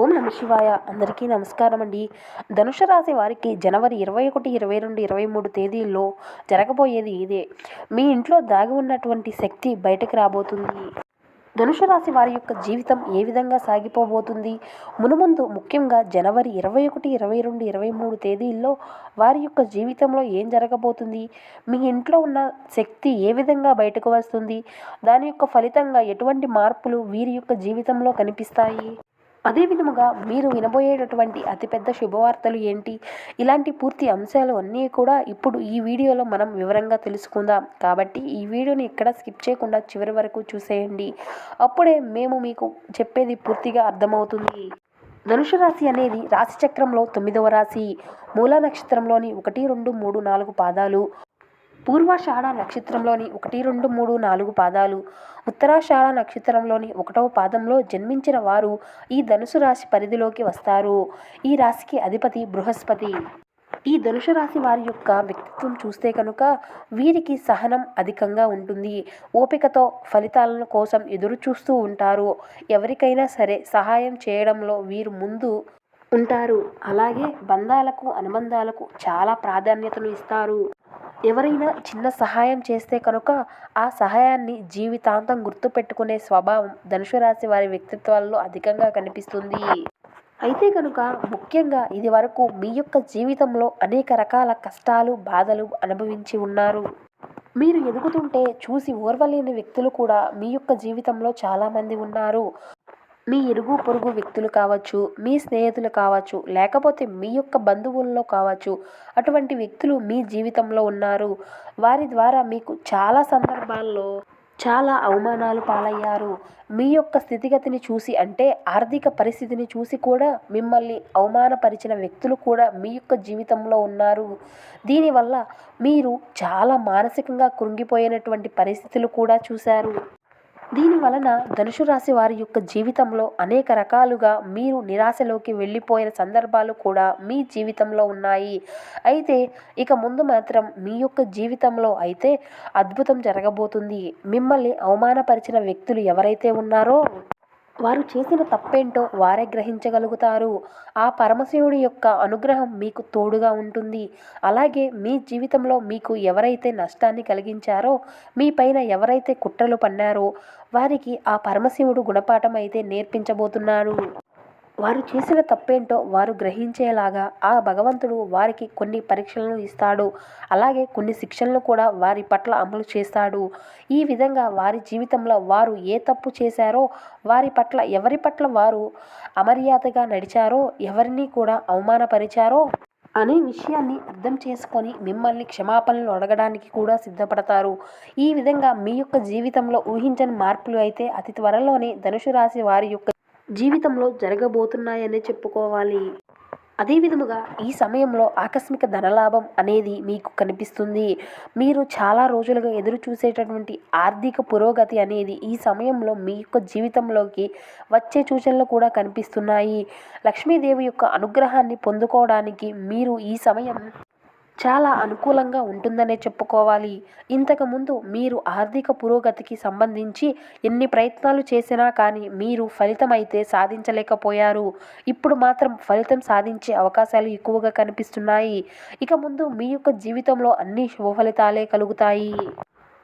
ఓం నమ శివాయ. అందరికీ నమస్కారం అండి. ధనుష రాశి వారికి జనవరి ఇరవై ఒకటి ఇరవై రెండు ఇరవై మూడు తేదీల్లో జరగబోయేది ఇదే. మీ ఇంట్లో దాగి ఉన్నటువంటి శక్తి బయటకు రాబోతుంది. ధనుషు రాశి వారి యొక్క జీవితం ఏ విధంగా సాగిపోబోతుంది? మునుముందు ముఖ్యంగా జనవరి ఇరవై ఒకటి ఇరవై రెండు ఇరవై మూడు తేదీల్లో వారి యొక్క జీవితంలో ఏం జరగబోతుంది? మీ ఇంట్లో ఉన్న శక్తి ఏ విధంగా బయటకు వస్తుంది? దాని యొక్క ఫలితంగా ఎటువంటి మార్పులు వీరి యొక్క జీవితంలో కనిపిస్తాయి? అదే విధముగా మీరు వినబోయేటటువంటి అతిపెద్ద శుభవార్తలు ఏంటి? ఇలాంటి పూర్తి అంశాలు అన్నీ కూడా ఇప్పుడు ఈ వీడియోలో మనం వివరంగా తెలుసుకుందాం. కాబట్టి ఈ వీడియోని ఎక్కడ స్కిప్ చేయకుండా చివరి వరకు చూసేయండి. అప్పుడే మేము మీకు చెప్పేది పూర్తిగా అర్థమవుతుంది. ధనుసు రాశి అనేది రాశి చక్రంలో తొమ్మిదవ రాశి. మూల నక్షత్రంలోని ఒకటి రెండు మూడు నాలుగు పాదాలు. పూర్వాషాఢ నక్షత్రంలోని ఒకటి రెండు మూడు నాలుగు పాదాలు ఉత్తరాషాఢ నక్షత్రంలోని ఒకటవ పాదంలో జన్మించిన వారు ఈ ధనుసు రాశి పరిధిలోకి వస్తారు. ఈ రాశికి అధిపతి బృహస్పతి. ఈ ధనుసు రాశి వారి యొక్క వ్యక్తిత్వం చూస్తే కనుక వీరికి సహనం అధికంగా ఉంటుంది. ఓపికతో ఫలితాలను కోసం ఎదురు చూస్తూ ఉంటారు. ఎవరికైనా సరే సహాయం చేయడంలో వీరు ముందు ఉంటారు. అలాగే బంధాలకు అనుబంధాలకు చాలా ప్రాధాన్యతను ఇస్తారు. ఎవరైనా చిన్న సహాయం చేస్తే కనుక ఆ సహాయాన్ని జీవితాంతం గుర్తుపెట్టుకునే స్వభావం ధనుసు రాశి వారి వ్యక్తిత్వాల్లో అధికంగా కనిపిస్తుంది. అయితే కనుక ముఖ్యంగా ఇది వరకు మీ యొక్క జీవితంలో అనేక రకాల కష్టాలు బాధలు అనుభవించి ఉన్నారు. మీరు ఎదుగుతుంటే చూసి ఓర్వలేని వ్యక్తులు కూడా మీ యొక్క జీవితంలో చాలామంది ఉన్నారు. మీ ఇరుగు పొరుగు వ్యక్తులు కావచ్చు మీ స్నేహితులు కావచ్చు లేకపోతే మీ యొక్క బంధువుల్లో కావచ్చు అటువంటి వ్యక్తులు మీ జీవితంలో ఉన్నారు. వారి ద్వారా మీకు చాలా సందర్భాల్లో చాలా అవమానాలు పాలయ్యారు. మీ యొక్క స్థితిగతిని చూసి అంటే ఆర్థిక పరిస్థితిని చూసి కూడా మిమ్మల్ని అవమానపరిచిన వ్యక్తులు కూడా మీ యొక్క జీవితంలో ఉన్నారు. దీనివల్ల మీరు చాలా మానసికంగా కృంగిపోయినటువంటి పరిస్థితులు కూడా చూశారు. దీని వలన ధనుసు రాశి వారి యొక్క జీవితంలో అనేక రకాలుగా మీరు నిరాశలోకి వెళ్ళిపోయిన సందర్భాలు కూడా మీ జీవితంలో ఉన్నాయి. అయితే ఇక ముందు మాత్రం మీ యొక్క జీవితంలో అయితే అద్భుతం జరగబోతుంది. మిమ్మల్ని అవమానపరిచిన వ్యక్తులు ఎవరైతే ఉన్నారో వారు చేసిన తప్పేంటో వారే గ్రహించగలుగుతారు. ఆ పరమశివుడి యొక్క అనుగ్రహం మీకు తోడుగా ఉంటుంది. అలాగే మీ జీవితంలో మీకు ఎవరైతే నష్టాన్ని కలిగించారో మీ పైన ఎవరైతే కుట్రలు పన్నారో వారికి ఆ పరమశివుడు గుణపాఠం అయితే నేర్పించబోతున్నాడు. వారు చేసిన తప్పేంటో వారు గ్రహించేలాగా ఆ భగవంతుడు వారికి కొన్ని పరీక్షలను ఇస్తాడు. అలాగే కొన్ని శిక్షలను కూడా వారి పట్ల అమలు చేస్తాడు. ఈ విధంగా వారి జీవితంలో వారు ఏ తప్పు చేశారో వారి పట్ల ఎవరి పట్ల వారు అమర్యాదగా నడిచారో ఎవరిని కూడా అవమానపరిచారో అనే విషయాన్ని అర్థం చేసుకొని మిమ్మల్ని క్షమాపణలు అడగడానికి కూడా సిద్ధపడతారు. ఈ విధంగా మీ యొక్క జీవితంలో ఊహించని మార్పులు అయితే అతి త్వరలోనే ధనుసు రాశి వారి యొక్క జీవితంలో జరగబోతున్నాయనే చెప్పుకోవాలి. అదే విధముగా ఈ సమయంలో ఆకస్మిక ధనలాభం అనేది మీకు కనిపిస్తుంది. మీరు చాలా రోజులుగా ఎదురు చూసేటటువంటి ఆర్థిక పురోగతి అనేది ఈ సమయంలో మీ యొక్క జీవితంలోకి వచ్చే సూచనలు కూడా కనిపిస్తున్నాయి. లక్ష్మీదేవి యొక్క అనుగ్రహాన్ని పొందుకోవడానికి మీరు ఈ సమయం చాలా అనుకూలంగా ఉంటుందనే చెప్పుకోవాలి. ఇంతకుముందు మీరు ఆర్థిక పురోగతికి సంబంధించి ఎన్ని ప్రయత్నాలు చేసినా కానీ మీరు ఫలితం అయితే సాధించలేకపోయారు. ఇప్పుడు మాత్రం ఫలితం సాధించే అవకాశాలు ఎక్కువగా కనిపిస్తున్నాయి. ఇక ముందు మీ యొక్క జీవితంలో అన్ని శుభ ఫలితాలే కలుగుతాయి.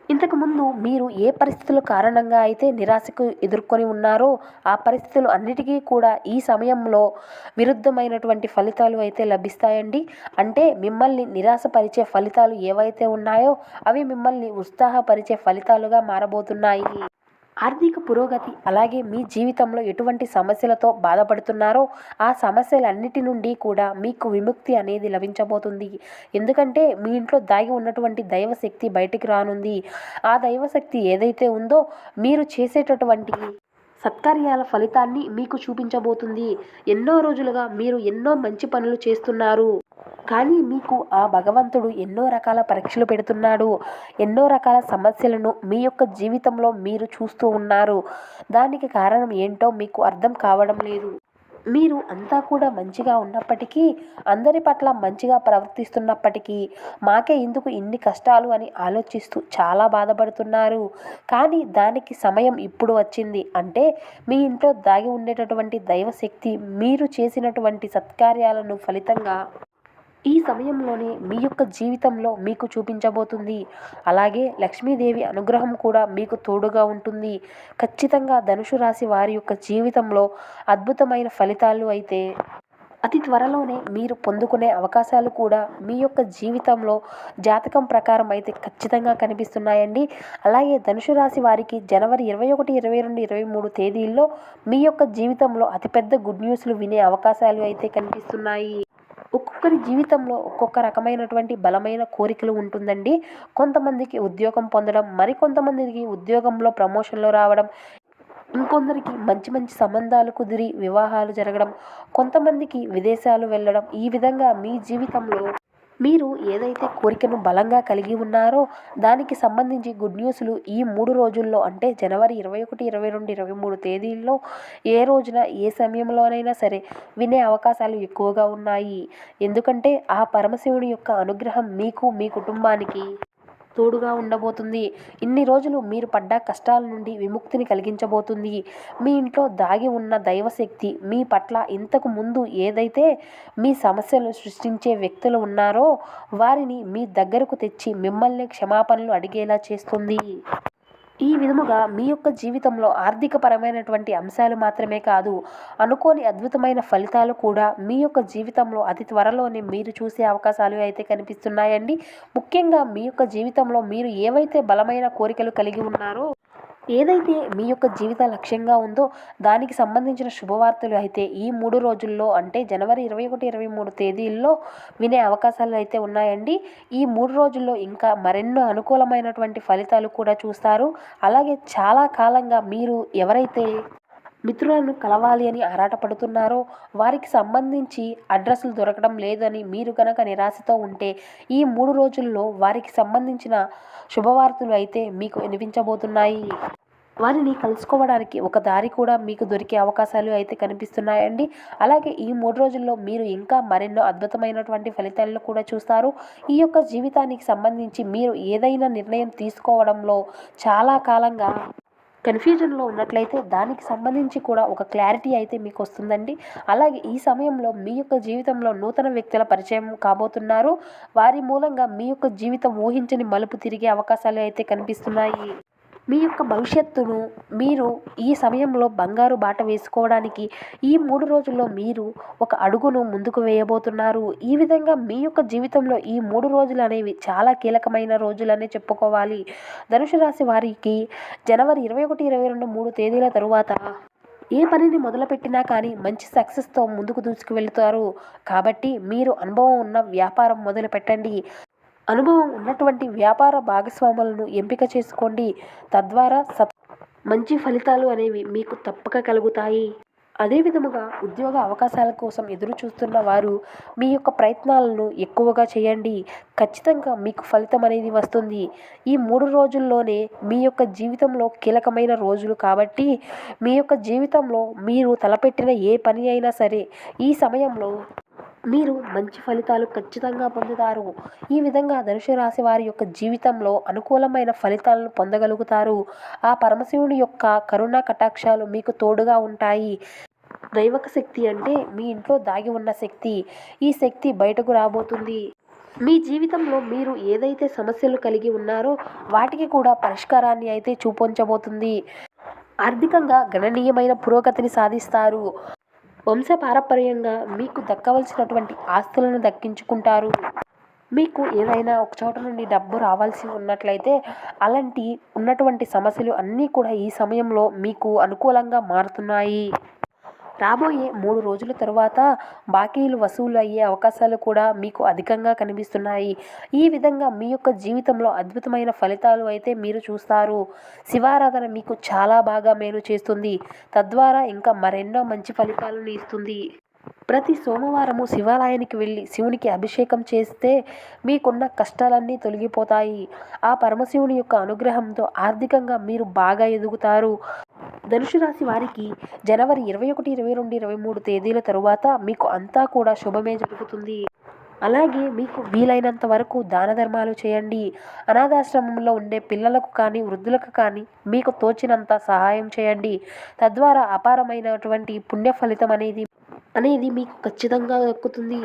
ఇంతకుముందు మీరు ఏ పరిస్థితుల కారణంగా అయితే నిరాశకు ఎదుర్కొని ఉన్నారో ఆ పరిస్థితులు అన్నిటికీ కూడా ఈ సమయంలో విరుద్ధమైనటువంటి ఫలితాలు అయితే లభిస్తాయండి. అంటే మిమ్మల్ని నిరాశపరిచే ఫలితాలు ఏవైతే ఉన్నాయో అవి మిమ్మల్ని ఉత్సాహపరిచే ఫలితాలుగా మారబోతున్నాయి. ఆర్థిక పురోగతి అలాగే మీ జీవితంలో ఎటువంటి సమస్యలతో బాధపడుతున్నారో ఆ సమస్యలన్నిటి నుండి కూడా మీకు విముక్తి అనేది లభించబోతుంది. ఎందుకంటే మీ ఇంట్లో దాగి ఉన్నటువంటి దైవశక్తి బయటికి రానుంది. ఆ దైవశక్తి ఏదైతే ఉందో మీరు చేసేటటువంటి సత్కార్యాల ఫలితాన్ని మీకు చూపించబోతుంది. ఎన్నో రోజులుగా మీరు ఎన్నో మంచి పనులు చేస్తున్నారు. కానీ మీకు ఆ భగవంతుడు ఎన్నో రకాల పరీక్షలు పెడుతున్నాడు ఎన్నో రకాల సమస్యలను మీ యొక్క జీవితంలో మీరు చూస్తూ ఉన్నారు. దానికి కారణం ఏంటో మీకు అర్థం కావడం లేదు. మీరు అంతా కూడా మంచిగా ఉన్నప్పటికీ అందరి పట్ల మంచిగా ప్రవర్తిస్తున్నప్పటికీ మాకే ఎందుకు ఇన్ని కష్టాలు అని ఆలోచిస్తూ చాలా బాధపడుతున్నారు. కానీ దానికి సమయం ఇప్పుడు వచ్చింది. అంటే మీ ఇంట్లో దాగి ఉండేటటువంటి దైవశక్తి మీరు చేసినటువంటి సత్కార్యాలను ఫలితంగా ఈ సమయంలోనే మీ యొక్క జీవితంలో మీకు చూపించబోతుంది. అలాగే లక్ష్మీదేవి అనుగ్రహం కూడా మీకు తోడుగా ఉంటుంది. ఖచ్చితంగా ధనుసు రాశి వారి యొక్క జీవితంలో అద్భుతమైన ఫలితాలు అయితే అతి త్వరలోనే మీరు పొందుకునే అవకాశాలు కూడా మీ యొక్క జీవితంలో జాతకం ప్రకారం అయితే ఖచ్చితంగా కనిపిస్తున్నాయండి. అలాగే ధనుసు రాశి వారికి జనవరి ఇరవై ఒకటి ఇరవై రెండు ఇరవై మూడు తేదీల్లో మీ యొక్క జీవితంలో అతిపెద్ద గుడ్ న్యూస్లు వినే అవకాశాలు అయితే కనిపిస్తున్నాయి. ఒక్కొక్కరి జీవితంలో ఒక్కొక్క రకమైనటువంటి బలమైన కోరికలు ఉంటుందండి. కొంతమందికి ఉద్యోగం పొందడం మరికొంతమందికి ఉద్యోగంలో ప్రమోషన్లో రావడం ఇంకొందరికి మంచి మంచి సంబంధాలు కుదిరి వివాహాలు జరగడం కొంతమందికి విదేశాలు వెళ్ళడం ఈ విధంగా మీ జీవితంలో మీరు ఏదైతే కోరికను బలంగా కలిగి ఉన్నారో దానికి సంబంధించి గుడ్ న్యూస్లు ఈ మూడు రోజుల్లో అంటే జనవరి ఇరవై ఒకటి ఇరవై రెండు ఇరవై మూడు తేదీల్లో ఏ రోజున ఏ సమయంలోనైనా సరే వినే అవకాశాలు ఎక్కువగా ఉన్నాయి. ఎందుకంటే ఆ పరమశివుని యొక్క అనుగ్రహం మీకు మీ కుటుంబానికి తోడుగా ఉండబోతుంది. ఇన్ని రోజులు మీరు పడ్డ కష్టాల నుండి విముక్తిని కలిగించబోతుంది. మీ ఇంట్లో దాగి ఉన్న దైవశక్తి మీ పట్ల ఇంతకు ముందు ఏదైతే మీ సమస్యలు సృష్టించే వ్యక్తులు ఉన్నారో వారిని మీ దగ్గరకు తెచ్చి మిమ్మల్ని క్షమాపణలు అడిగేలా చేస్తుంది. ఈ విధముగా మీ యొక్క జీవితంలో ఆర్థికపరమైనటువంటి అంశాలు మాత్రమే కాదు అనుకోని అద్భుతమైన ఫలితాలు కూడా మీ యొక్క జీవితంలో అతి త్వరలోనే మీరు చూసే అవకాశాలు అయితే కనిపిస్తున్నాయండి. ముఖ్యంగా మీ యొక్క జీవితంలో మీరు ఏవైతే బలమైన కోరికలు కలిగి ఉన్నారో ఏదైతే మీ యొక్క జీవిత లక్ష్యంగా ఉందో దానికి సంబంధించిన శుభవార్తలు అయితే ఈ మూడు రోజుల్లో అంటే జనవరి ఇరవై ఒకటి ఇరవై మూడు తేదీల్లో వినే అవకాశాలు అయితే ఉన్నాయండి. ఈ మూడు రోజుల్లో ఇంకా మరెన్నో అనుకూలమైనటువంటి ఫలితాలు కూడా చూస్తారు. అలాగే చాలా కాలంగా మీరు ఎవరైతే మిత్రులను కలవాలి అని ఆరాటపడుతున్నారో వారికి సంబంధించి అడ్రస్లు దొరకడం లేదని మీరు కనుక నిరాశతో ఉంటే ఈ మూడు రోజుల్లో వారికి సంబంధించిన శుభవార్తలు అయితే మీకు వినిపించబోతున్నాయి. వారిని కలుసుకోవడానికి ఒక దారి కూడా మీకు దొరికే అవకాశాలు అయితే కనిపిస్తున్నాయండి. అలాగే ఈ మూడు రోజుల్లో మీరు ఇంకా మరెన్నో అద్భుతమైనటువంటి ఫలితాలను కూడా చూస్తారు. ఈ యొక్క జీవితానికి సంబంధించి మీరు ఏదైనా నిర్ణయం తీసుకోవడంలో చాలా కాలంగా కన్ఫ్యూజన్లో ఉన్నట్లయితే దానికి సంబంధించి కూడా ఒక క్లారిటీ అయితే మీకు వస్తుందండి అలాగే ఈ సమయంలో మీ యొక్క జీవితంలో నూతన వ్యక్తుల పరిచయం కాబోతున్నారు. వారి మూలంగా మీ యొక్క జీవితం ఊహించని మలుపు తిరిగే అవకాశాలు అయితే కనిపిస్తున్నాయి. మీ యొక్క భవిష్యత్తును మీరు ఈ సమయంలో బంగారు బాట వేసుకోవడానికి ఈ మూడు రోజుల్లో మీరు ఒక అడుగును ముందుకు వేయబోతున్నారు. ఈ విధంగా మీ యొక్క జీవితంలో ఈ మూడు రోజులు అనేవి చాలా కీలకమైన రోజులనే చెప్పుకోవాలి. ధనుసు రాశి వారికి జనవరి ఇరవై ఒకటి ఇరవై రెండు మూడు తేదీల తరువాత ఏ పనిని మొదలుపెట్టినా కానీ మంచి సక్సెస్తో ముందుకు దూసుకు వెళుతారు కాబట్టి మీరు అనుభవం ఉన్న వ్యాపారం మొదలు పెట్టండి అనుభవం ఉన్నటువంటి వ్యాపార భాగస్వాములను ఎంపిక చేసుకోండి. తద్వారా సత్ మంచి ఫలితాలు అనేవి మీకు తప్పక కలుగుతాయి. అదే విధముగా ఉద్యోగ అవకాశాల కోసం ఎదురు చూస్తున్న వారు మీ యొక్క ప్రయత్నాలను ఎక్కువగా చేయండి. ఖచ్చితంగా మీకు ఫలితం అనేది వస్తుంది. ఈ మూడు రోజుల్లోనే మీ యొక్క జీవితంలో కీలకమైన రోజులు కాబట్టి మీ యొక్క జీవితంలో మీరు తలపెట్టిన ఏ పని అయినా సరే ఈ సమయంలో మీరు మంచి ఫలితాలు ఖచ్చితంగా పొందుతారు. ఈ విధంగా ధనుసు రాశి వారి యొక్క జీవితంలో అనుకూలమైన ఫలితాలను పొందగలుగుతారు. ఆ పరమశివుని యొక్క కరుణా కటాక్షాలు మీకు తోడుగా ఉంటాయి. దైవక శక్తి అంటే మీ ఇంట్లో దాగి ఉన్న శక్తి. ఈ శక్తి బయటకు రాబోతుంది. మీ జీవితంలో మీరు ఏదైతే సమస్యలు కలిగి ఉన్నారో వాటికి కూడా పరిష్కారాన్ని అయితే చూపించబోతుంది. ఆర్థికంగా గణనీయమైన పురోగతిని సాధిస్తారు. వంశపారపర్యంగా మీకు దక్కవలసినటువంటి ఆస్తులను దక్కించుకుంటారు. మీకు ఏదైనా ఒక చోట నుండి డబ్బు రావాల్సి ఉన్నట్లయితే అలాంటి ఉన్నటువంటి సమస్యలు అన్నీ కూడా ఈ సమయంలో మీకు అనుకూలంగా మారుతున్నాయి. రాబోయే మూడు రోజుల తరువాత బాకీలు వసూలు అయ్యే అవకాశాలు కూడా మీకు అధికంగా కనిపిస్తున్నాయి. ఈ విధంగా మీ యొక్క జీవితంలో అద్భుతమైన ఫలితాలు అయితే మీరు చూస్తారు. శివారాధన మీకు చాలా బాగా మేలు చేస్తుంది. తద్వారా ఇంకా మరెన్నో మంచి ఫలితాలను ఇస్తుంది. ప్రతి సోమవారము శివాలయానికి వెళ్ళి శివునికి అభిషేకం చేస్తే మీకున్న కష్టాలన్నీ తొలగిపోతాయి. ఆ పరమశివుని యొక్క అనుగ్రహంతో ఆర్థికంగా మీరు బాగా ఎదుగుతారు. ధనుసు రాశి వారికి జనవరి ఇరవై ఒకటి ఇరవై రెండు ఇరవై మూడు తేదీల తరువాత మీకు అంతా కూడా శుభమే జరుగుతుంది. అలాగే మీకు వీలైనంత వరకు దాన ధర్మాలు చేయండి. అనాథాశ్రమంలో ఉండే పిల్లలకు కానీ వృద్ధులకు కానీ మీకు తోచినంత సహాయం చేయండి. తద్వారా అపారమైనటువంటి పుణ్య ఫలితం అనేది అనేది మీకు ఖచ్చితంగా దక్కుతుంది.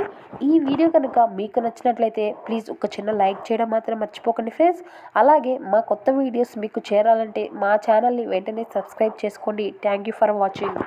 ఈ వీడియో కనుక మీకు నచ్చినట్లయితే ప్లీజ్ ఒక చిన్న లైక్ చేయడం మాత్రం మర్చిపోకండి ఫ్రెండ్స్. అలాగే మా కొత్త వీడియోస్ మీకు చేరాలంటే మా ఛానల్ని వెంటనే సబ్స్క్రైబ్ చేసుకోండి. Thank you for watching.